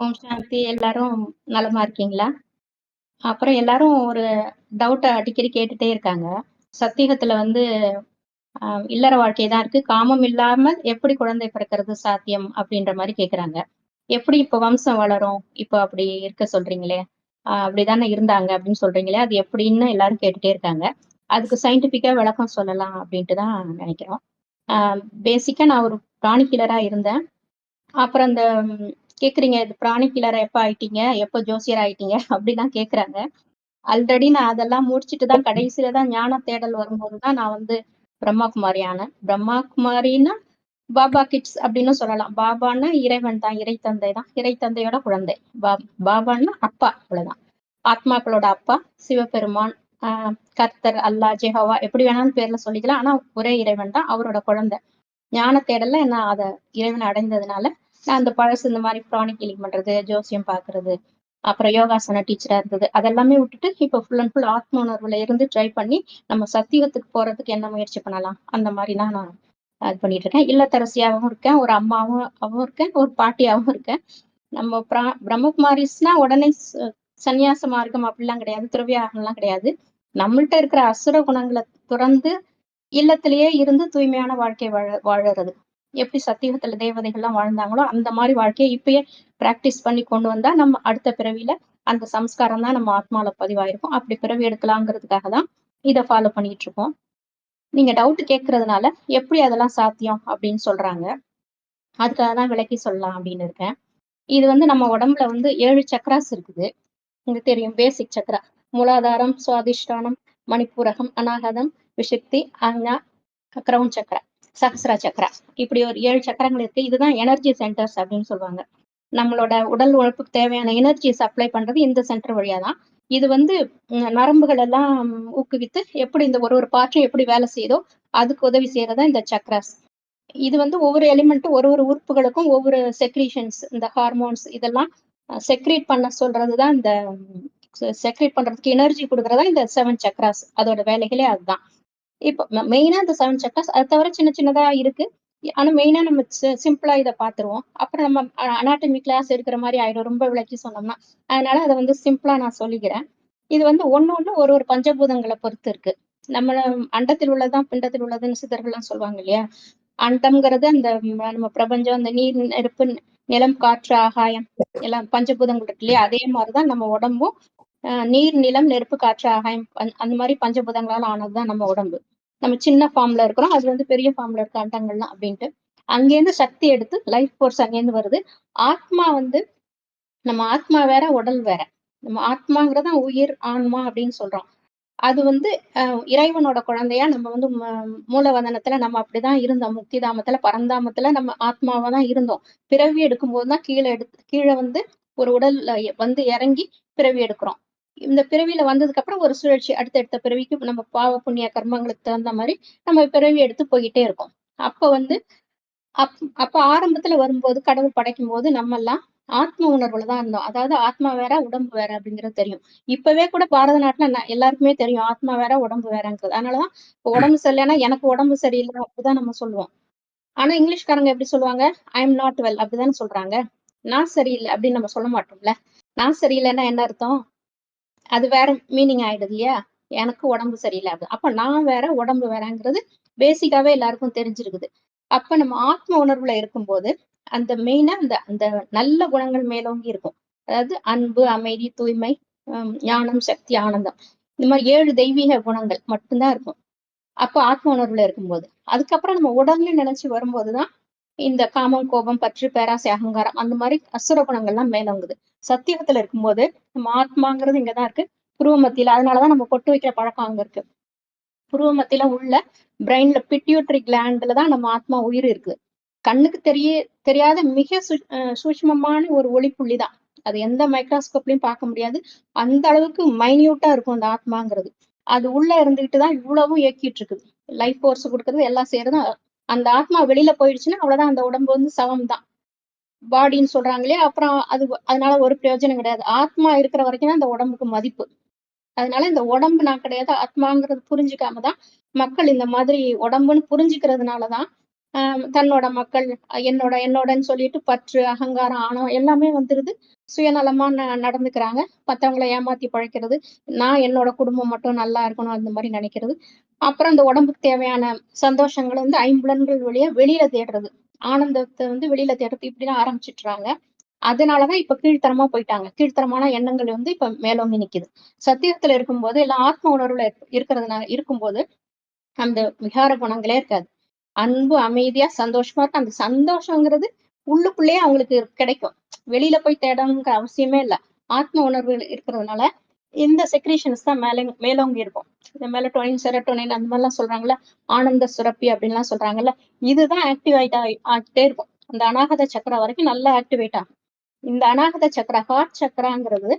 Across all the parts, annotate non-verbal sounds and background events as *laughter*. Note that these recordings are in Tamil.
ஓம் சாந்தி எல்லாரும் நலமா இருக்கீங்களா? அப்புறம் எல்லாரும் ஒரு டவுட்டை அடிக்கடி கேட்டுட்டே இருக்காங்க. சத்தியகத்துல வந்து இல்லற வாழ்க்கை தான் இருக்கு. காமம் இல்லாமல் எப்படி குழந்தை பிறக்கிறது சாத்தியம்? அப்படின்ற மாதிரி கேட்குறாங்க. எப்படி இப்ப வம்சம் வளரும்? இப்ப அப்படி இருக்க சொல்றீங்களே! அப்படிதானே இருந்தாங்க அப்படின்னு சொல்றீங்களே! அது எப்படின்னு எல்லாரும் கேட்டுட்டே இருக்காங்க. அதுக்கு சயின்டிபிக்கா விளக்கம் சொல்லலாம் அப்படின்ட்டு தான் நினைக்கிறோம் அ பேசிக்கா நான் ஒரு பிராணிக்கிலரா இருந்தேன். அப்புறம் அந்த கேக்குறீங்க இது பிராணி கிளர் எப்ப ஆயிட்டீங்க? எப்ப ஜோசியர் ஆயிட்டீங்க? *laughs* அப்படிலாம் கேக்குறாங்க ஆல்ரெடி நான் அதெல்லாம் முடிச்சுட்டு தான் கடைசியில தான் ஞான தேடல் வரும்போது தான் நான் வந்து பிரம்மா குமாரி ஆனேன். பிரம்மா குமாரின்னா, பாபா கிட்ஸ் அப்படின்னு சொல்லலாம். பாபான்னா இறைவன் தான், இறை தந்தை தான். இறை தந்தையோட குழந்தை. பா பாபான்னா அப்பா அவ்வளவுதான். ஆத்மாக்களோட அப்பா, சிவபெருமான், ஆஹ் கர்த்தர், அல்லாஹ், ஜெஹவா எப்படி வேணாலும் பேர்ல சொல்லிக்கலாம். ஆனா ஒரே இறைவன் தான். அவரோட குழந்தை. ஞான தேடல்ல நான் அதை இறைவன் அடைந்ததுனால, அந்த பழசு இந்த மாதிரி ப்ராணிக் ஹீலிங் பண்றது, ஜோசியம் பார்க்கறது, அப்புறம் யோகாசன டீச்சரா இருந்தது. அதெல்லாமே விட்டுட்டு, இப்ப ஃபுல் அண்ட் ஃபுல் ஆத்ம உணர்வுல இருந்து ட்ரை பண்ணி, நம்ம சத்தியத்துக்கு போறதுக்கு என்ன முயற்சி பண்ணலாம்? அந்த மாதிரிலாம் தான் நான் இது பண்ணிட்டு இருக்கேன். இல்லத்தரசியாவும் இருக்கேன், ஒரு அம்மாவும் இருக்கேன், ஒரு பாட்டியாவும் இருக்கேன். நம்ம பிரா பிரம்மகுமாரிஸ்னா உடனே ச மார்க்கம் அப்படிலாம் கிடையாது. துறவியாகலாம் கிடையாது. நம்மள்ட்ட இருக்கிற அசுர குணங்களை துறந்து, இல்லத்திலேயே இருந்து தூய்மையான வாழ்க்கை வாழ வாழறது. எப்படி சத்தியுகத்துல தேவதைகள்லாம் வாழ்ந்தாங்களோ, அந்த மாதிரி வாழ்க்கையை இப்பயே பிராக்டிஸ் பண்ணி கொண்டு வந்தா, நம்ம அடுத்த பிறவியில அந்த சம்ஸ்காரம் தான் நம்ம ஆத்மால பதிவாயிருக்கும். அப்படி பிறவி எடுக்கலாங்கிறதுக்காக தான் இதை ஃபாலோ பண்ணிட்டு இருக்கோம். நீங்க டவுட் கேட்கறதுனால, எப்படி அதெல்லாம் சாத்தியம்? அப்படின்னு சொல்றாங்க. அதுக்காக தான் விளக்கி சொல்லலாம் அப்படின்னு இருக்கேன். இது வந்து நம்ம உடம்புல வந்து ஏழு சக்கராஸ் இருக்குது. உங்களுக்கு தெரியும் பேசிக் சக்கரா மூலாதாரம், சுவாதிஷ்டானம், மணிப்பூரகம், அநாகதம், விஷக்தி ஆக்ஞா, கிரவுன் சக்கரா சஹஸ்ரா சக்ரா. இப்படி ஒரு ஏழு சக்கரங்கள் இருக்கு. இதுதான் எனர்ஜி சென்டர்ஸ் அப்படின்னு சொல்லுவாங்க. நம்மளோட உடல் உழைப்புக்கு தேவையான எனர்ஜி சப்ளை பண்றது இந்த சென்டர் வழியா தான். இது வந்து நரம்புகள் எல்லாம் ஊக்குவித்து, எப்படி இந்த ஒரு ஒரு பார்ட்டும் எப்படி வேலை செய்யுதோ, அதுக்கு உதவி செய்யறதா இந்த சக்கராஸ் இது வந்து ஒவ்வொரு எலிமெண்ட்டும் ஒரு ஒரு உறுப்புகளுக்கும் ஒவ்வொரு செக்ரீஷன்ஸ் இந்த ஹார்மோன்ஸ் இதெல்லாம் செக்ரேட் பண்ண சொல்றது தான் இந்த செக்ரேட் பண்றதுக்கு எனர்ஜி கொடுக்கறதா தான் இந்த செவன் சக்ராஸ். அதோட வேலைகளே அதுதான். இப்போ மெயினா இந்த செவன் சாப்டர்ஸ் அது தவிர சின்ன சின்னதா இருக்கு. ஆனா மெயினா நம்ம சி சிம்பிளா இதை பார்த்துருவோம். அப்புறம் நம்ம அனாட்டமி கிளாஸ் எடுக்கிற மாதிரி ஆயிடும். ரொம்ப விளக்கி சொன்னோம்னா. அதனால அதை வந்து சிம்பிளா நான் சொல்லிக்கிறேன். இது வந்து ஒண்ணு ஒண்ணு ஒரு ஒரு பஞ்சபூதங்களை பொறுத்து இருக்கு. நம்மள அண்டத்தில் உள்ளதுதான் பிண்டத்தில் உள்ளதுன்னு சிதர்கள்லாம் சொல்லுவாங்க இல்லையா? அண்டம்ங்கிறது அந்த நம்ம பிரபஞ்சம், அந்த நீர், நெருப்பு, நிலம், காற்று, ஆகாயம் எல்லாம் பஞ்சபூதங்கள் இருக்கு இல்லையா? அதே மாதிரிதான் நம்ம உடம்பும் நீர், நிலம், நெருப்பு, காற்று, ஆகாயம் அந்த மாதிரி பஞ்சபூதங்களால் ஆனதுதான் நம்ம உடம்பு. நம்ம சின்ன ஃபார்ம்ல இருக்கிறோம். அது வந்து பெரிய ஃபார்ம்ல இருக்க அண்டங்கள்லாம் அப்படின்ட்டு. அங்கேருந்து சக்தி எடுத்து லைஃப் ஃபோர்ஸ் அங்கேருந்து வருது. ஆத்மா வந்து நம்ம ஆத்மா வேற, உடல் வேற. நம்ம ஆத்மாங்கிறது உயிர், ஆன்மா அப்படின்னு சொல்றோம். அது வந்து இறைவனோட குழந்தையா நம்ம வந்து ம மூலவதனத்துல நம்ம அப்படிதான் இருந்தோம். முக்திதாமத்துல, பரந்தாமத்துல நம்ம ஆத்மாவா தான் இருந்தோம். பிறவி எடுக்கும்போது தான் கீழே எடுத்து கீழே வந்து ஒரு உடல்ல வந்து இறங்கி பிறவி எடுக்கிறோம். இந்த பிறவியில வந்ததுக்கு அப்புறம் ஒரு சுழற்சி அடுத்தடுத்த பிறவிக்கு நம்ம பாவ, புண்ணிய கர்மங்களுக்கு தகுந்த மாதிரி நம்ம பிறவி எடுத்து போயிட்டே இருக்கோம். அப்ப வந்து அப் அப்ப ஆரம்பத்துல வரும்போது கடவுள் படைக்கும் போது நம்ம எல்லாம் ஆத்ம உணர்வுல தான் இருந்தோம். அதாவது ஆத்மா வேற, உடம்பு வேற அப்படிங்கிறது தெரியும். இப்பவே கூட பாரத நாட்டுல எல்லாருக்குமே தெரியும். ஆத்மா வேற, உடம்பு வேறங்கிறது. அதனாலதான் இப்ப உடம்பு சரியில்லைன்னா எனக்கு உடம்பு சரியில்லை அப்படிதான் நம்ம சொல்லுவோம். ஆனா இங்கிலீஷ்காரங்க எப்படி சொல்லுவாங்க? ஐ அம் நாட் வெல் அப்படிதானே சொல்றாங்க. நான் சரியில்லை அப்படின்னு நம்ம சொல்ல மாட்டோம்ல. நான் சரியில்லைன்னா என்ன அர்த்தம்? அது வேற மீனிங் ஆயிடுது இல்லையா? எனக்கு உடம்பு சரியில்லை அப்படி. அப்ப நான் வேற, உடம்பு வேறங்கிறது பேசிக்காவே எல்லாருக்கும் தெரிஞ்சிருக்குது. அப்ப நம்ம ஆத்ம உணர்வுல இருக்கும்போது, அந்த மெயினா அந்த அந்த நல்ல குணங்கள் மேலோங்கி இருக்கும். அதாவது அன்பு, அமைதி, தூய்மை, ஞானம், சக்தி, ஆனந்தம். இந்த மாதிரி ஏழு தெய்வீக குணங்கள் மட்டும் தான் இருக்கும். அப்ப ஆத்ம உணர்வுல இருக்கும்போது. அதுக்கப்புறம் நம்ம உடம்புல நினைச்சு வரும்போதுதான் இந்த காமம், கோபம், பற்று, பேராசை, அகங்காரம் அந்த மாதிரி அசுர குணங்கள்லாம் மேலோங்குது. சத்தியுகத்துல இருக்கும்போது, நம்ம ஆத்மாங்கிறது இங்கதான் இருக்கு. புருவ மத்தியில அதனாலதான் நம்ம பொட்டு வைக்கிற பழக்கம் அங்க இருக்கு. புருவ மத்தியில உள்ள பிரெயின்ல பிட்யூட்ரி கிளாண்ட்ல தான் நம்ம ஆத்மா உயிர் இருக்கு. கண்ணுக்கு தெரிய தெரியாத மிக சூட்சமமான ஒரு ஒளிப்புள்ளி தான். அது எந்த மைக்ரோஸ்கோப்லயும் பார்க்க முடியாது. அந்த அளவுக்கு மைன்யூட்டா இருக்கும் அந்த ஆத்மாங்கிறது. அது உள்ள இருந்துகிட்டு தான் இவ்வளவும் இயக்கிட்டு இருக்குது. லைஃப் ஃபோர்ஸ் கொடுக்கறது எல்லாம் செய்யறதும் அந்த ஆத்மா வெளியில போயிடுச்சுன்னா, அவ்வளவுதான் அந்த உடம்பு வந்து சவம் தான். பாடின்னு சொல்றாங்க இல்லையா? அப்புறம் அது அதனால ஒரு பிரயோஜனம் கிடையாது. ஆத்மா இருக்கிற வரைக்கும் தான் அந்த உடம்புக்கு மதிப்பு. அதனால இந்த உடம்பு நான் கிடையாது, ஆத்மாங்கிறது புரிஞ்சுக்காம தான் மக்கள் இந்த மாதிரி உடம்புன்னு புரிஞ்சுக்கிறதுனாலதான் ஆஹ் தன்னோட மக்கள் என்னோட என்னோடன்னு சொல்லிட்டு பற்று அகங்காரம் ஆணவம் எல்லாமே வந்துருது சுயநலமா ந- நடந்துக்கிறாங்க மத்தவங்கள ஏமாத்தி பழைக்கிறது நான் என்னோட குடும்பம் மட்டும் நல்லா இருக்கணும் அந்த மாதிரி நினைக்கிறது அப்புறம் இந்த உடம்புக்கு தேவையான சந்தோஷங்களை வந்து ஐம்புலன்கள் வழியா வெளியில தேடுறது ஆனந்தத்தை வந்து வெளியில தேடுறது இப்படிதான் ஆரம்பிச்சிட்டுறாங்க. அதனாலதான் இப்ப கீழ்த்தரமா போயிட்டாங்க. கீழ்த்தரமான எண்ணங்கள் வந்து இப்ப மேலோங்கி நிக்குது. சத்தியத்துல இருக்கும்போது எல்லாம் ஆத்ம உணர்வுல இருக்கிறதுனால இருக்கும்போது அந்த விகார குணங்களே இருக்காது. அன்பு அமைதியா சந்தோஷமா இருக்கு. அந்த சந்தோஷங்கிறது உள்ளுக்குள்ளேயே அவங்களுக்கு கிடைக்கும். வெளியில போய் தேடணுங்கிற அவசியமே இல்லை. ஆத்ம உணர்வு இருக்கிறதுனால இந்த செக்ரேஷன்ஸ் தான் மேலே மேலோங்கி இருக்கும். இந்த மெலட்டோனின் செரட்டோனின் அந்த மாதிரிலாம் சொல்றாங்கல்ல ஆனந்த சுரப்பி அப்படின்லாம் சொல்றாங்கல்ல இதுதான் ஆக்டிவ் ஆயிட்டா ஆகிட்டே இருக்கும். அந்த அனாகத சக்கரா வரைக்கும் நல்லா ஆக்டிவேட் ஆகும். இந்த அனாகத சக்கரா ஹார்ட் சக்கராங்கிறது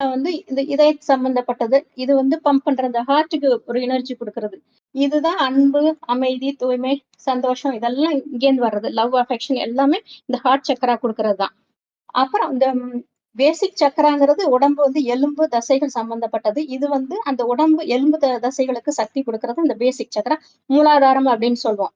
வந்து இந்த இதய சம்பந்தப்பட்டது. இது வந்து பம்ப் பண்ற அந்த ஹார்ட்டுக்கு ஒரு எனர்ஜி கொடுக்கறது. இதுதான் அன்பு அமைதி தூய்மை சந்தோஷம் இதெல்லாம் இங்கேருந்து வர்றது. லவ் அஃபெக்ஷன் எல்லாமே இந்த ஹார்ட் சக்கரா கொடுக்கறது தான் அப்புறம் இந்த பேசிக் சக்கராங்கிறது உடம்பு வந்து எலும்பு தசைகள் சம்பந்தப்பட்டது. இது வந்து அந்த உடம்பு எலும்பு த- தசைகளுக்கு சக்தி கொடுக்கறது அந்த பேசிக் சக்கரா மூலாதாரம் அப்படின்னு சொல்லுவோம்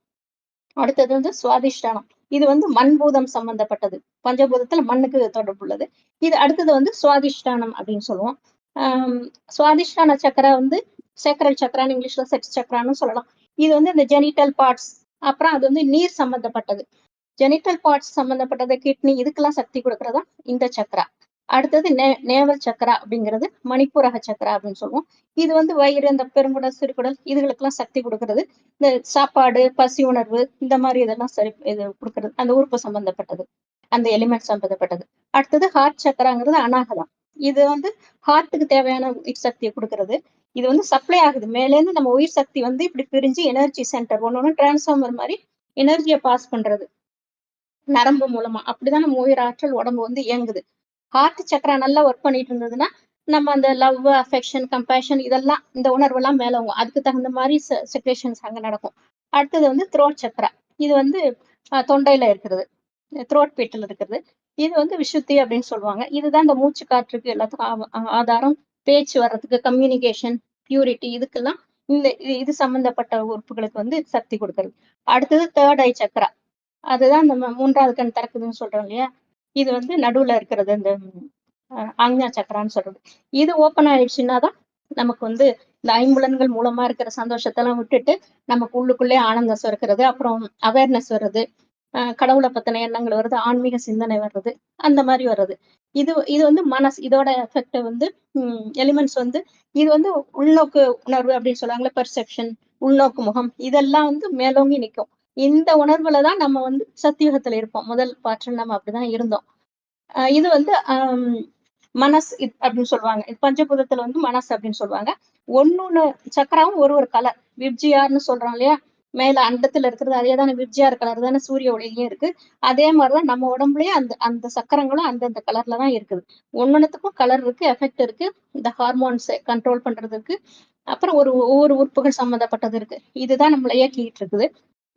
அடுத்தது வந்து சுவாதிஷ்டானம். இது வந்து மண்பூதம் சம்பந்தப்பட்டது. பஞ்சபூதத்துல மண்ணுக்கு தொடர்புள்ளது. இது அடுத்தது வந்து சுவாதிஷ்டானம் அப்படின்னு சொல்லுவோம் ஆஹ் சுவாதிஷ்டான சக்கரா வந்து சேக்கரல் சக்கரான்னு இங்கிலீஷ்ல செக்ஸ் சக்கரான்னு சொல்லலாம். இது வந்து இந்த ஜெனிட்டல் பார்ட்ஸ் அப்புறம் அது வந்து நீர் சம்பந்தப்பட்டது. ஜெனிட்டல் பார்ட்ஸ் சம்பந்தப்பட்டது கிட்னி இதுக்கெல்லாம் சக்தி கொடுக்கறதா? இந்த சக்கரா. அடுத்தது நே நேவல் சக்கரா அப்படிங்கிறது மணிப்பூரக சக்கரா அப்படின்னு சொல்லுவோம். இது வந்து வயிறு அந்த பெருங்குடல் சிறுகுடல் இதுகளுக்கெல்லாம் சக்தி கொடுக்கறது. இந்த சாப்பாடு பசி உணர்வு இந்த மாதிரி இதெல்லாம் சரி இது கொடுக்கறது. அந்த உறுப்பு சம்பந்தப்பட்டது. அந்த எலிமெண்ட் சம்பந்தப்பட்டது. அடுத்தது ஹார்ட் சக்கராங்கிறது அனாகதம் இது வந்து ஹார்ட்டுக்கு தேவையான உயிர் சக்தியை கொடுக்கறது. இது வந்து சப்ளை ஆகுது. மேலேருந்து நம்ம உயிர் சக்தி வந்து இப்படி பிரிஞ்சு எனர்ஜி சென்டர் ஒன்று ஒன்று டிரான்ஸ்ஃபார்மர் மாதிரி எனர்ஜியை பாஸ் பண்றது. நரம்பு மூலமா. அப்படிதான் நம்ம உயிர் ஆற்றல் உடம்பு வந்து இயங்குது. ஹார்ட் சக்கரா நல்லா ஒர்க் பண்ணிட்டு இருந்ததுன்னா நம்ம அந்த லவ் அஃபெக்ஷன் கம்பேஷன் இதெல்லாம் இந்த உணர்வெல்லாம் மேலவும் அதுக்கு தகுந்த மாதிரி செக்ரேஷன்ஸ் அங்க நடக்கும். அடுத்தது வந்து த்ரோட் சக்கரா இது வந்து தொண்டையில இருக்கிறது. த்ரோட் பீட்டில் இருக்கிறது. இது வந்து விசுத்தி அப்படின்னு சொல்லுவாங்க. இதுதான் இந்த மூச்சு காற்றுக்கு எல்லாத்துக்கும் ஆ- ஆதாரம். பேச்சு வர்றதுக்கு கம்யூனிகேஷன் பியூரிட்டி இதுக்கெல்லாம் இந்த இது- இது சம்பந்தப்பட்ட உறுப்புகளுக்கு வந்து சக்தி கொடுக்கறது. அடுத்தது தேர்ட் ஐ சக்கரா அதுதான் நம்ம மூன்றாவது கண் திறக்குதுன்னு சொல்றோம் இல்லையா? இது வந்து நடுவுல இருக்கிறது இந்த ஆக்ஞா சக்கரான்னு சொல்றது. இது ஓப்பன் ஆயிடுச்சுன்னா தான் நமக்கு வந்து இந்த ஐம்புலன்கள் மூலமா இருக்கிற சந்தோஷத்தெல்லாம் விட்டுட்டு நமக்கு உள்ளுக்குள்ளே ஆனந்தம் சுரக்கிறது அப்புறம் அவேர்னஸ் வருது கடவுளை பத்தின எண்ணங்கள் வருது ஆன்மீக சிந்தனை வர்றது அந்த மாதிரி வர்றது. இது இது வந்து மனசு இதோட எஃபெக்ட் வந்து எலிமெண்ட்ஸ் வந்து இது வந்து உள்நோக்கு உணர்வு அப்படின்னு சொல்லுவாங்களே பெர்செப்ஷன் உள்நோக்கு முகம் இதெல்லாம் வந்து மேலோங்கி நிற்கும் இந்த உணர்வுல தான் நம்ம வந்து சத்தியுகத்துல இருப்போம். முதல் பாற்றில் நம்ம அப்படிதான் இருந்தோம். இது வந்து மனஸ் அப்படின்னு சொல்லுவாங்க. இது பஞ்சபூதத்துல வந்து மனசு அப்படின்னு சொல்லுவாங்க. ஒன்னொன்னு சக்கராவும் ஒரு ஒரு கலர் விப்ஜியார்னு சொல்றோம் இல்லையா? மேல அண்டத்துல இருக்கிறது அதே தானே. விப்ஜியார் கலர் தானே. சூரிய ஒளியிலயும் இருக்கு. அதே மாதிரிதான் நம்ம உடம்புலயே அந்த அந்த சக்கரங்களும் அந்தந்த கலர்ல தான் இருக்குது. ஒன்னொன்னுத்துக்கும் கலர் இருக்கு எஃபெக்ட் இருக்கு. இந்த ஹார்மோன்ஸை கண்ட்ரோல் பண்றதுக்கு. அப்புறம் ஒரு ஒவ்வொரு உறுப்புகள் சம்மந்தப்பட்டது இருக்கு. இதுதான் நம்மள இயக்கிட்டு இருக்குது.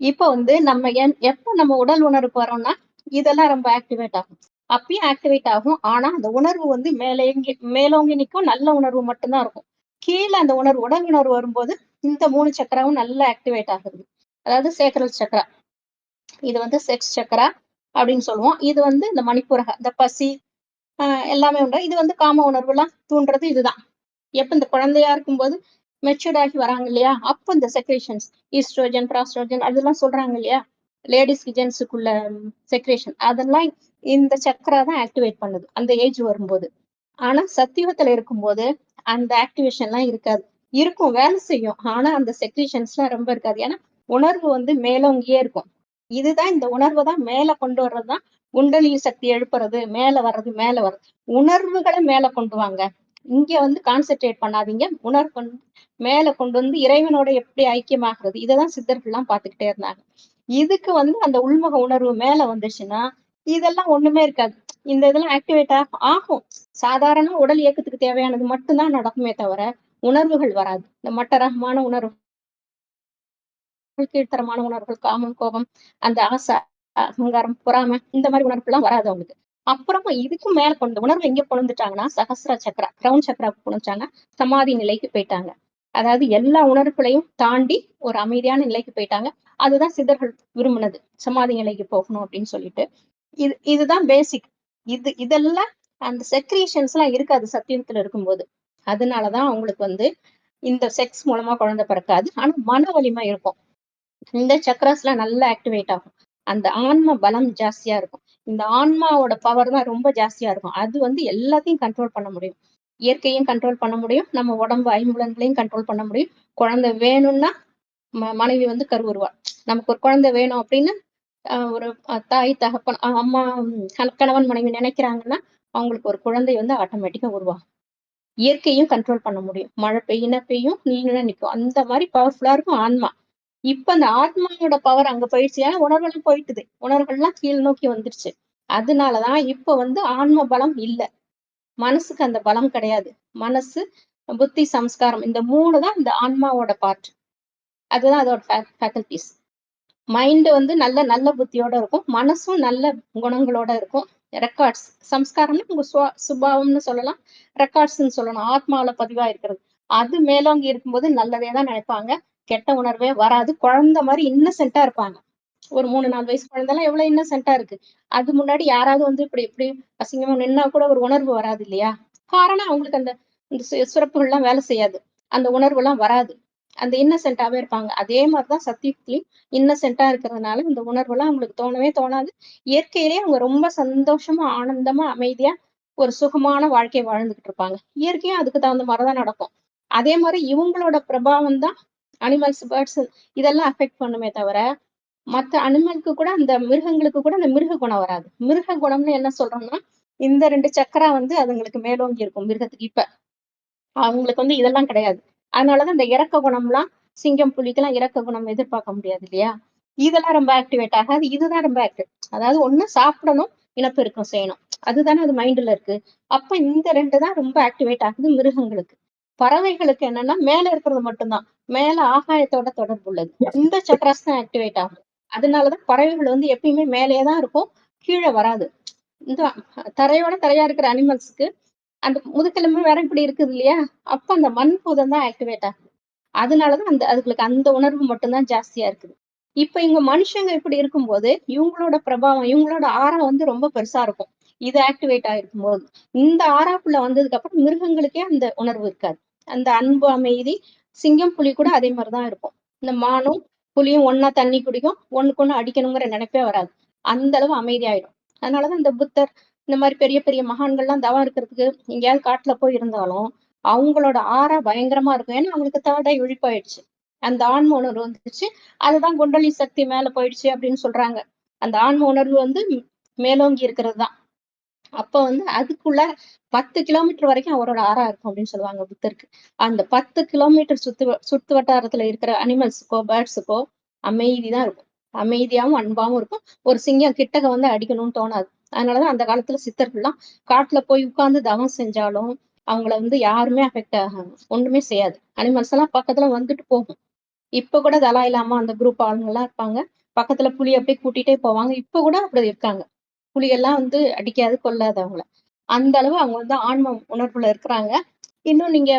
இப்போ வந்து நம்ம என் எப்போ நம்ம உடல் உணர்வு வரோம்னா இதெல்லாம் ரொம்ப ஆக்டிவேட் ஆகும். அப்பயும் ஆக்டிவேட் ஆகும். ஆனா அந்த உணர்வு வந்து மேலேங்கி மேலோங்கி நிற்கும் நல்ல உணர்வு மட்டும்தான் இருக்கும். கீழே அந்த உணர்வு உடல் உணர்வு வரும்போது இந்த மூணு சக்கராவும் நல்லா ஆக்டிவேட் ஆகுது. அதாவது சேக்கரல் சக்கரா இது வந்து செக்ஸ் சக்கரா அப்படின்னு சொல்லுவோம். இது வந்து இந்த மணிப்புரக இந்த பசி ஆஹ் எல்லாமே உண்டு. இது வந்து காம உணர்வுலாம் தூண்டுறது இதுதான். எப்ப இந்த குழந்தையா இருக்கும்போது மெச்சூர்ட் ஆகி வராங்க இல்லையா? அப்போ இந்த செக்ரேஷன்ஸ் ஈஸ்ட்ரோஜன் ப்ராஸ்ட்ரோஜன் அதெல்லாம் சொல்றாங்க இல்லையா? லேடிஸ்க்கு ஜென்ஸுக்குள்ள செக்ரேஷன் அதெல்லாம் இந்த சக்கரா தான் ஆக்டிவேட் பண்ணுது. அந்த ஏஜ் வரும்போது. ஆனா சத்தியுகத்துல இருக்கும்போது அந்த ஆக்டிவேஷன்லாம் இருக்காது. இருக்கும் வேலை செய்யும். ஆனா அந்த செக்ரேஷன்ஸ்லாம் ரொம்ப இருக்காது. ஏன்னா உணர்வு வந்து மேலோங்கியே இருக்கும். இதுதான் இந்த உணர்வை தான் மேல கொண்டு வர்றதுதான் குண்டலி சக்தி எழுப்புறது மேல வர்றது மேல வர்றது. உணர்வுகளை மேல கொண்டு வாங்க. இங்க வந்து கான்சென்ட்ரேட் பண்ணாதீங்க. உணர்வு கொண்டு மேல கொண்டு வந்து இறைவனோட எப்படி ஐக்கியமாகிறது இதைதான் சித்தர்கள்லாம் பார்த்துக்கிட்டே இருந்தாங்க. இதுக்கு வந்து அந்த உள்முக உணர்வு மேல வந்துச்சுன்னா இதெல்லாம் ஒண்ணுமே இருக்காது. இந்த இதெல்லாம் ஆக்டிவேட் ஆகும். சாதாரண உடல் இயக்கத்துக்கு தேவையானது மட்டும்தான் நடக்குமே தவிர உணர்வுகள் வராது. இந்த மட்டரகமான உணர்வு கீழ்த்தரமான உணர்வுகள் காமம் கோபம் அந்த ஆசை அகங்காரம் பொறாமை இந்த மாதிரி உணர்வுலாம் வராது அவங்களுக்கு. அப்புறமா இதுக்கு மேல கொண்டு உணர்வு எங்க கொண்டுட்டாங்கன்னா சகசிர சக்கரா கிரௌன் சக்கராவுக்கு கொண்டுட்டாங்க சமாதி நிலைக்கு போயிட்டாங்க. அதாவது எல்லா உணர்வுகளையும் தாண்டி ஒரு அமைதியான நிலைக்கு போயிட்டாங்க. அதுதான் சிதர்கள் விரும்பினது. சமாதி நிலைக்கு போகணும் அப்படின்னு சொல்லிட்டு. இது இதுதான் பேசிக் இது இதெல்லாம் அந்த செக்ரீஷன்ஸ் எல்லாம் இருக்காது சத்தியத்துல இருக்கும்போது. அதனாலதான் அவங்களுக்கு வந்து இந்த செக்ஸ் மூலமா குழந்தை பிறக்காது. ஆனா மன வலிமா இருக்கும். இந்த சக்கரஸ் எல்லாம் நல்லா ஆக்டிவேட் ஆகும். அந்த ஆன்ம பலம் ஜாஸ்தியா இருக்கும். இந்த ஆன்மாவோட பவர் தான் ரொம்ப ஜாஸ்தியா இருக்கும். அது வந்து எல்லாத்தையும் கண்ட்ரோல் பண்ண முடியும். இயற்கையும் கண்ட்ரோல் பண்ண முடியும். நம்ம உடம்பு ஐம்புலன்களையும் கண்ட்ரோல் பண்ண முடியும். குழந்தை வேணும்னா மனைவி வந்து கருவுருவா நமக்கு ஒரு குழந்தை வேணும் அப்படின்னு ஒரு தாய் தகப்பன் அம்மா கணவன் மனைவி நினைக்கிறாங்கன்னா அவங்களுக்கு ஒரு குழந்தை வந்து ஆட்டோமேட்டிக்கா உருவாகும் இயற்கையும் கண்ட்ரோல் பண்ண முடியும். மழை பெய்யின பெய்யும் நீங்களும் நிற்கும் அந்த மாதிரி பவர்ஃபுல்லா இருக்கும் ஆன்மா. இப்ப அந்த ஆத்மாவோட பவர் அங்க போயிடுச்சு. ஏன்னா உணர்வெல்லாம் போயிட்டுது. உணர்வுகள்லாம் கீழ் நோக்கி வந்துருச்சு. அதனாலதான் இப்ப வந்து ஆன்ம பலம் இல்ல. மனசுக்கு அந்த பலம் கிடையாது. மனசு புத்தி சம்ஸ்காரம் இந்த மூணு தான் இந்த ஆன்மாவோட பார்ட் அதுதான் அதோட ஃபேக்கல்டிஸ் மைண்டு வந்து நல்ல நல்ல புத்தியோட இருக்கும். மனசும் நல்ல குணங்களோட இருக்கும். ரெக்கார்ட்ஸ் சம்ஸ்காரம்னா உங்க சுபாவம்னு சொல்லலாம். ரெக்கார்ட்ஸ்ன்னு சொல்லணும். ஆத்மாவில பதிவா இருக்கிறது. அது மேலோங்கி இருக்கும்போது நல்லதே தான் நினைப்பாங்க. கெட்ட உணர்வே வராது. குழந்தை மாதிரி இன்னசென்ட்டா இருப்பாங்க. ஒரு மூணு நாலு வயசு குழந்தைலாம் எவ்வளவு இன்னசென்ட்டா இருக்கு. அது முன்னாடி யாராவது வந்து இப்படி இப்படி அசிங்கமா நின்னா கூட ஒரு உணர்வு வராது இல்லையா? காரணம் அவங்களுக்கு அந்த சுரப்புகள்லாம் வேலை செய்யாது. அந்த உணர்வு எல்லாம் வராது. அந்த இன்னசென்ட்டாவே இருப்பாங்க. அதே மாதிரிதான் சத்தியத்திலையும் இன்னசென்ட்டா இருக்கிறதுனால இந்த உணர்வெல்லாம் அவங்களுக்கு தோணவே தோணாது. இயற்கையிலேயே அவங்க ரொம்ப சந்தோஷமா ஆனந்தமா அமைதியா ஒரு சுகமான வாழ்க்கையை வாழ்ந்துகிட்டு இருப்பாங்க. இயற்கையும் அதுக்கு தகுந்த மாதிரிதான் நடக்கும். அதே மாதிரி இவங்களோட பிரபாவம் தான் அனிமல்ஸ் பேர்ட்ஸ் இதெல்லாம் அஃபெக்ட் பண்ணுமே தவிர மற்ற அனிமலுக்கு கூட அந்த மிருகங்களுக்கு கூட அந்த மிருக குணம் வராது. மிருக குணம்னு என்ன சொல்றோம்னா இந்த ரெண்டு சக்கரா வந்து அதுங்களுக்கு மேலோங்கி இருக்கும் மிருகத்துக்கு. இப்ப அவங்களுக்கு வந்து இதெல்லாம் கிடையாது. அதனாலதான் இந்த இறக்க குணம்லாம் சிங்கம் புலிக்கெல்லாம் இறக்க குணம் எதிர்பார்க்க முடியாது இல்லையா? இதெல்லாம் ரொம்ப ஆக்டிவேட் ஆகாது. இதுதான் ரொம்ப ஆக்டிவ் அதாவது ஒண்ணு சாப்பிடணும் இனப்பெருக்கம் செய்யணும். அதுதானே அது மைண்ட்ல இருக்கு. அப்ப இந்த ரெண்டு தான் ரொம்ப ஆக்டிவேட் ஆகுது மிருகங்களுக்கு. பறவைகளுக்கு என்னன்னா மேல இருக்கிறது மட்டும்தான். மேல ஆகாயத்தோட தொடர்பு உள்ளது. இந்த சக்கராஸ் தான் ஆக்டிவேட் ஆகும். அதனாலதான் பறவைகள் வந்து எப்பயுமே தான் இருக்கும் கீழே வராது. இந்த தரையோட தரையா இருக்கிற அனிமல்ஸ்க்கு அந்த முதுகெலும்பு வேற இப்படி இருக்குது இல்லையா? அப்ப அந்த மண் பூதம் தான் ஆக்டிவேட் ஆகுது. அதனாலதான் அந்த அதுகளுக்கு அந்த உணர்வு மட்டும்தான் ஜாஸ்தியா இருக்குது. இப்ப இங்க மனுஷங்க இப்படி இருக்கும்போது இவங்களோட பிரபாவம் இவங்களோட ஆறா வந்து ரொம்ப பெருசா இருக்கும். இது ஆக்டிவேட் ஆயிருக்கும் போது இந்த ஆறாக்குள்ள வந்ததுக்கு அப்புறம் மிருகங்களுக்கே அந்த உணர்வு இருக்காது. அந்த அன்பு அமைதி சிங்கம் புலி கூட அதே மாதிரிதான் இருக்கும். இந்த மானும் புலியும் ஒன்னா தண்ணி குடிக்கும் ஒண்ணுக்கு ஒண்ணு அடிக்கணுங்கிற நினைப்பே வராது. அந்த அளவு அமைதியாயிடும். அதனாலதான் இந்த புத்தர் இந்த மாதிரி பெரிய பெரிய மகான்கள்லாம் தவம் இருக்கிறதுக்கு எங்கேயாவது காட்டுல போய் இருந்தாலும் அவங்களோட ஆறா பயங்கரமா இருக்கும். ஏன்னா அவங்களுக்கு தேர்டா இழிப்பாயிடுச்சு. அந்த ஆன்ம உணர்வு வந்துச்சு அதுதான் குண்டலி சக்தி மேல போயிடுச்சு அப்படின்னு சொல்றாங்க. அந்த ஆன்ம உணர்வு வந்து மேலோங்கி இருக்கிறது தான் அப்ப வந்து அதுக்குள்ள பத்து கிலோமீட்டர் வரைக்கும் அவரோட ஆறா இருக்கும் அப்படின்னு சொல்லுவாங்க புத்தருக்கு. அந்த பத்து கிலோமீட்டர் சுத்து சுத்து வட்டாரத்துல இருக்கிற அனிமல்ஸுக்கோ பேர்ட்ஸுக்கோ அமைதி தான் இருக்கும். அமைதியாவும் அன்பாவும் இருக்கும். ஒரு சிங்கம் கிட்டக வந்து அடிக்கணும்னு தோணாது. அதனாலதான் அந்த காலத்துல சித்தர்கள்லாம் காட்டுல போய் உட்கார்ந்து தவம் செஞ்சாலும் அவங்கள வந்து யாருமே அஃபெக்ட் ஆகாங்க ஒண்ணுமே செய்யாது. அனிமல்ஸ் எல்லாம் பக்கத்துல வந்துட்டு போகும். இப்ப கூட தலா இல்லாம அந்த குரூப் ஆளுங்க எல்லாம் இருப்பாங்க. பக்கத்துல புலி அப்படியே கூட்டிட்டே போவாங்க. இப்ப கூட அப்படி இருக்காங்க. புலிகள்லாம் வந்து அடிக்காது கொல்லாது அவங்கள. அந்த அளவு அவங்க வந்து ஆன்ம உணர்வுல இருக்கிறாங்க. இன்னும் நீங்க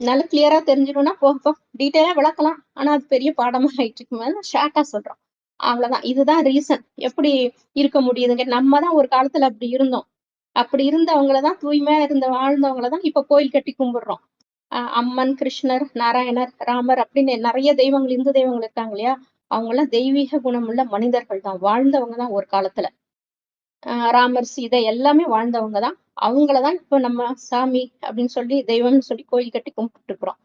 நல்லா கிளியரா தெரிஞ்சுக்கணும்னா போக போக டீட்டெயிலா விளக்கலாம். ஆனா அது பெரிய பாடமா *laughs* ஆயிட்டு இருக்கு. ஷார்ட்டா சொல்றோம். அவ்வளவுதான். இதுதான் ரீசன் எப்படி இருக்க முடியுதுங்க? நம்ம தான் ஒரு காலத்துல அப்படி இருந்தோம். அப்படி இருந்தவங்களதான் தூய்மையா இருந்த வாழ்ந்தவங்களதான் இப்ப கோயில் கட்டி கும்பிடுறோம். அம்மன் கிருஷ்ணர் நாராயணர் ராமர் அப்படின்னு நிறைய தெய்வங்கள் இந்து தெய்வங்கள் இருக்காங்க இல்லையா? அவங்க எல்லாம் தெய்வீக குணமுள்ள மனிதர்கள் தான். வாழ்ந்தவங்க தான் ஒரு காலத்துல. ராமர் சீதை எல்லாமே வாழ்ந்தவங்க தான் அவங்களதான் இப்ப நம்ம சாமி அப்படின்னு சொல்லி தெய்வம்னு சொல்லி கோயில் கட்டி கும்பிட்டு இருக்கிறோம்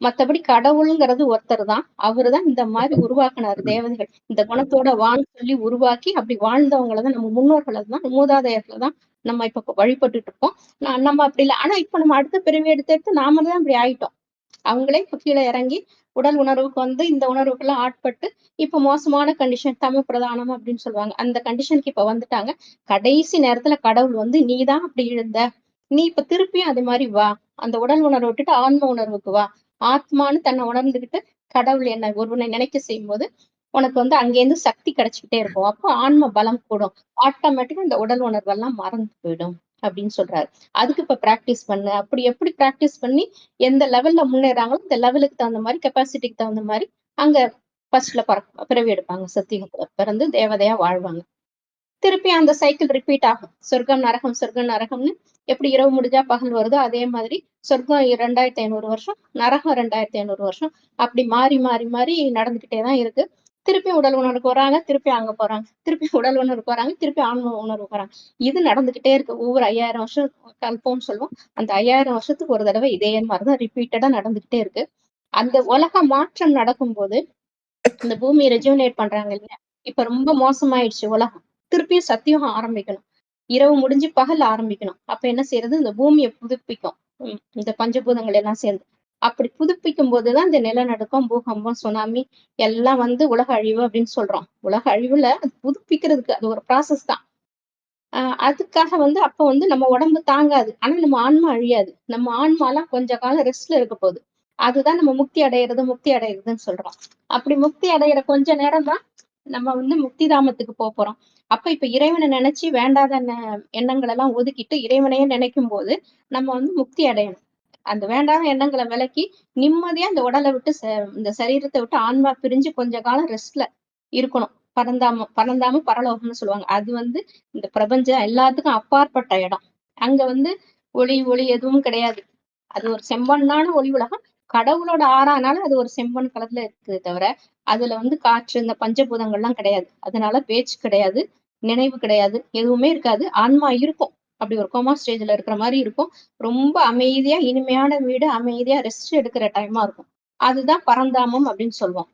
மத்தபடி கடவுளுங்கிறது ஒருத்தர் தான் அவரு தான் இந்த மாதிரி உருவாக்குனாரு தேவதைகள். இந்த குணத்தோட வாழ் சொல்லி உருவாக்கி அப்படி வாழ்ந்தவங்களதான். நம்ம முன்னோர்களை தான் மூதாதையர்களை தான் நம்ம இப்ப வழிபட்டுட்டு இருக்கோம். நம்ம அப்படி இல்லை. ஆனா இப்ப நம்ம அடுத்த பிறவி எடுத்து எடுத்து நாம தான் அப்படி ஆயிட்டோம். அவங்களே இப்ப கீழே இறங்கி உடல் உணர்வுக்கு வந்து இந்த உணர்வுக்கெல்லாம் ஆட்பட்டு இப்ப மோசமான கண்டிஷன் தமிழ் பிரதானம் அப்படின்னு சொல்லுவாங்க. அந்த கண்டிஷனுக்கு இப்ப வந்துட்டாங்க. கடைசி நேரத்துல கடவுள் வந்து நீ தான் அப்படி எழுந்த. நீ இப்ப திருப்பியும் அது மாதிரி வா. அந்த உடல் உணர்வு விட்டுட்டு ஆன்ம உணர்வுக்கு வா. ஆத்மான்னு தன்னை உணர்ந்துகிட்டு கடவுள் என்ன ஒருவனை நினைக்க செய்யும் போது உனக்கு வந்து அங்கேருந்து சக்தி கிடைச்சிக்கிட்டே இருக்கும். அப்போ ஆன்ம பலம் கூடும். ஆட்டோமேட்டிக்கா இந்த உடல் உணர்வெல்லாம் மறந்து போயிடும். அப்படின்னு சொல்றாரு. அதுக்கு இப்ப பிராக்டிஸ் பண்ணு. அப்படி எப்படி பிராக்டிஸ் பண்ணி எந்த லெவல்ல முன்னேறாங்களோ இந்த லெவலுக்கு தகுந்த மாதிரி கெப்பாசிட்டிக்கு தகுந்த மாதிரி அங்க ஃபர்ஸ்ட்ல பிறவி எடுப்பாங்க. சத்தியத்துல பிறந்து தேவதையா வாழ்வாங்க. திருப்பி அந்த சைக்கிள் ரிப்பீட் ஆகும். சொர்க்கம் நரகம் சொர்க்கம் நரகம்னு எப்படி இரவு முடிஞ்சா பகல் வருதோ அதே மாதிரி சொர்க்கம் ரெண்டாயிரத்தி ஐநூறு வருஷம் நரகம் ரெண்டாயிரத்தி ஐநூறு வருஷம். அப்படி மாறி மாறி மாறி நடந்துகிட்டே தான் இருக்கு. திருப்பி உடல் உணர்வுக்கு வராங்க திருப்பி அங்க போறாங்க. திருப்பி உடல் உணர்வுக்கு வராங்க திருப்பி ஆன்ம உணர்வுக்கு வராங்க. இது நடந்துகிட்டே இருக்கு. ஒவ்வொரு ஐயாயிரம் வருஷம் கல்போம்னு சொல்லுவோம். அந்த ஐயாயிரம் வருஷத்துக்கு ஒரு தடவை இதே மாதிரிதான் ரிப்பீட்டடா நடந்துகிட்டே இருக்கு. அந்த உலக மாற்றம் நடக்கும்போது இந்த பூமி ரெஜினேட் பண்றாங்க இல்லையா? இப்ப ரொம்ப மோசமாயிடுச்சு உலகம். திருப்பியும் சத்தியுகம் ஆரம்பிக்கணும். இரவு முடிஞ்சு பகல் ஆரம்பிக்கணும். அப்ப என்ன செய்யறது? இந்த பூமியை புதுப்பிக்கும். இந்த பஞ்சபூதங்கள் எல்லாம் சேர்ந்து. அப்படி புதுப்பிக்கும் போதுதான் இந்த நிலநடுக்கம் பூகம்பம் சுனாமி எல்லாம் வந்து உலக அழிவு அப்படின்னு சொல்றோம். உலக அழிவுல அது புதுப்பிக்கிறதுக்கு அது ஒரு ப்ராசஸ் தான். ஆஹ் அதுக்காக வந்து அப்ப வந்து நம்ம உடம்பு தாங்காது. ஆனா நம்ம ஆன்மா அழியாது. நம்ம ஆன்மாலாம் கொஞ்ச காலம் ரெஸ்ட்ல இருக்க போகுது. அதுதான் நம்ம முக்தி அடையிறது முக்தி அடையிறதுன்னு சொல்றோம். அப்படி முக்தி அடையிற கொஞ்ச நேரம் தான் நம்ம வந்து முக்தி தாமத்துக்கு போக போறோம். அப்ப இப்ப இறைவனை நினைச்சு வேண்டாத எண்ணங்கள் எல்லாம் ஒதுக்கிட்டு இறைவனையே நினைக்கும் போது நம்ம வந்து முக்தி அடையணும். அந்த வேண்டாத எண்ணங்களை விலக்கி நிம்மதியா அந்த உடலை விட்டு இந்த சரீரத்தை விட்டு ஆன்மா பிரிஞ்சு கொஞ்ச காலம் ரெஸ்ட்ல இருக்கணும். பரந்தாம பரந்தாம பரலோகம்னு சொல்லுவாங்க. அது வந்து இந்த பிரபஞ்சம் எல்லாத்துக்கும் அப்பாற்பட்ட இடம். அங்க வந்து ஒளி ஒளி எதுவும் கிடையாது. அது ஒரு செம்பண்ணான ஒளி உலகம். கடவுளோட ஆறானால அது ஒரு செம்பன் கலர்ல இருக்குது தவிர அதுல வந்து காற்று இந்த பஞ்சபூதங்கள்லாம் கிடையாது. அதனால பேச்சு கிடையாது நினைவு கிடையாது எதுவுமே இருக்காது. ஆன்மா இருக்கும். அப்படி ஒரு கோமா ஸ்டேஜ்ல இருக்கிற மாதிரி இருக்கும். ரொம்ப அமைதியா இனிமையான வீடு அமைதியா ரெஸ்ட் எடுக்கிற டைமா இருக்கும். அதுதான் பரந்தாமம் அப்படின்னு சொல்லுவோம்.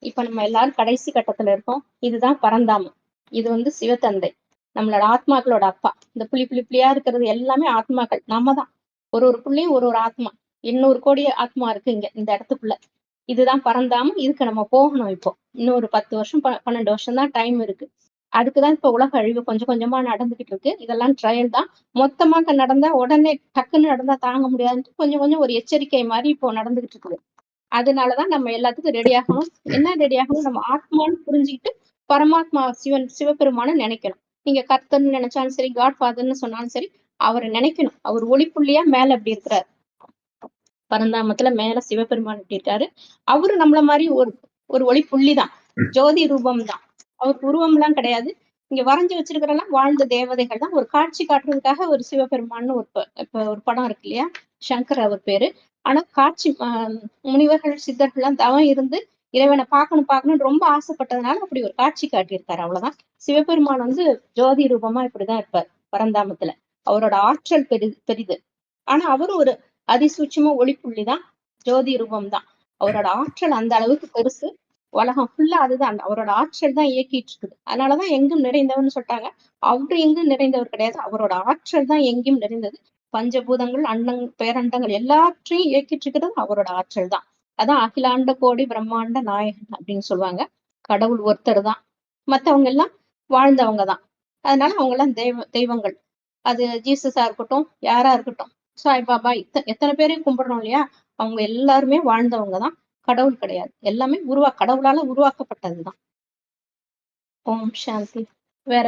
இப்ப நம்ம எல்லாரும் கடைசி கட்டத்துல இருக்கோம். இதுதான் பரந்தாமம். இது வந்து சிவத்தந்தை. நம்மளோட ஆத்மாக்களோட அப்பா. இந்த புளி புளி புள்ளியா இருக்கிறது எல்லாமே ஆத்மாக்கள். நம்ம தான். ஒரு ஒரு புள்ளியும் ஒரு ஒரு ஆத்மா. இன்னொரு கோடி ஆத்மா இருக்கு இங்க இந்த இடத்துக்குள்ள. இதுதான் பரந்தாமம். இதுக்கு நம்ம போகணும் இப்போ. இன்னொரு பத்து வருஷம் பன்னெண்டு வருஷம் தான் டைம் இருக்கு. அதுக்குதான் இப்ப உலக அழிவு கொஞ்சம் கொஞ்சமா நடந்துகிட்டு இருக்கு இதெல்லாம் ட்ரையல் தான். மொத்தமாக நடந்தா உடனே டக்குன்னு நடந்தா தாங்க முடியாதுன்ட்டு கொஞ்சம் கொஞ்சம் ஒரு எச்சரிக்கை மாதிரி இப்போ நடந்துகிட்டு இருக்குது அதனாலதான் நம்ம எல்லாத்துக்கும் ரெடி ஆகணும். என்ன ரெடி ஆகணும்? நம்ம ஆத்மான்னு புரிஞ்சுக்கிட்டு பரமாத்மா சிவன் சிவபெருமான நினைக்கணும். நீங்க கர்த்தர்னு நினைச்சாலும் சரி காட் ஃபாதர்னு சொன்னாலும் சரி அவரை நினைக்கணும். அவர் ஒளிப்புள்ளியா மேல அப்படி இருக்கிறார். பரந்தாமத்துல மேல சிவபெருமான் எப்படி இருக்காரு. அவரு நம்மள மாதிரி ஒரு ஒரு ஒளி புள்ளிதான் ஜோதி ரூபம் தான் அவருக்கு உருவம் எல்லாம் கிடையாது. இங்க வரைஞ்சு வச்சிருக்கிறெல்லாம் வாழ்ந்த தேவதைகள் தான். ஒரு காட்சி காட்டுறதுக்காக ஒரு சிவபெருமான்னு ஒரு இப்ப ஒரு படம் இருக்கு இல்லையா? சங்கர் அவர் பேரு. ஆனா காட்சி முனிவர்கள் சித்தர்கள்லாம் தவம் இருந்து இறைவனை பார்க்கணும் பார்க்கணும்னு ரொம்ப ஆசைப்பட்டதுனால அப்படி ஒரு காட்சி காட்டியிருக்காரு. அவ்வளவுதான். சிவபெருமான் வந்து ஜோதி ரூபமா இப்படிதான் இருப்பார் பரந்தாமத்துல. அவரோட ஆற்றல் பெரி பெரிது. ஆனா அவரும் ஒரு அதிசூட்சமா ஒளிப்புள்ளிதான். ஜோதி ரூபம் தான் அவரோட ஆற்றல் அந்த அளவுக்கு பெருசு. உலகம் ஃபுல்லா அதுதான். அவரோட ஆற்றல் தான் இயக்கிட்டு இருக்குது அதனாலதான் எங்கும் நிறைந்தவர்னு சொல்லிட்டாங்க. அவரு எங்கும் நிறைந்தவர் கிடையாது. அவரோட ஆற்றல் தான் எங்கேயும் நிறைந்தது. பஞ்சபூதங்கள் அண்ணங் பேரண்டங்கள் எல்லாற்றையும் இயக்கிட்டு இருக்கிறது அவரோட ஆற்றல் தான். அதான் அகிலாண்ட கோடி பிரம்மாண்ட நாயகன் அப்படின்னு சொல்லுவாங்க. கடவுள் ஒருத்தர் தான். மற்றவங்க எல்லாம் வாழ்ந்தவங்க தான். அதனால அவங்க எல்லாம் தெய்வ தெய்வங்கள். அது ஜீசஸா இருக்கட்டும் யாரா இருக்கட்டும். சாய்பாபா இத்த எத்தனை பேரையும் கும்பிடுறோம் இல்லையா? அவங்க எல்லாருமே வாழ்ந்தவங்க தான். கடவுள் கிடையாது. எல்லாமே உருவா கடவுளால உருவாக்கப்பட்டதுதான். ஓம் சாந்தி.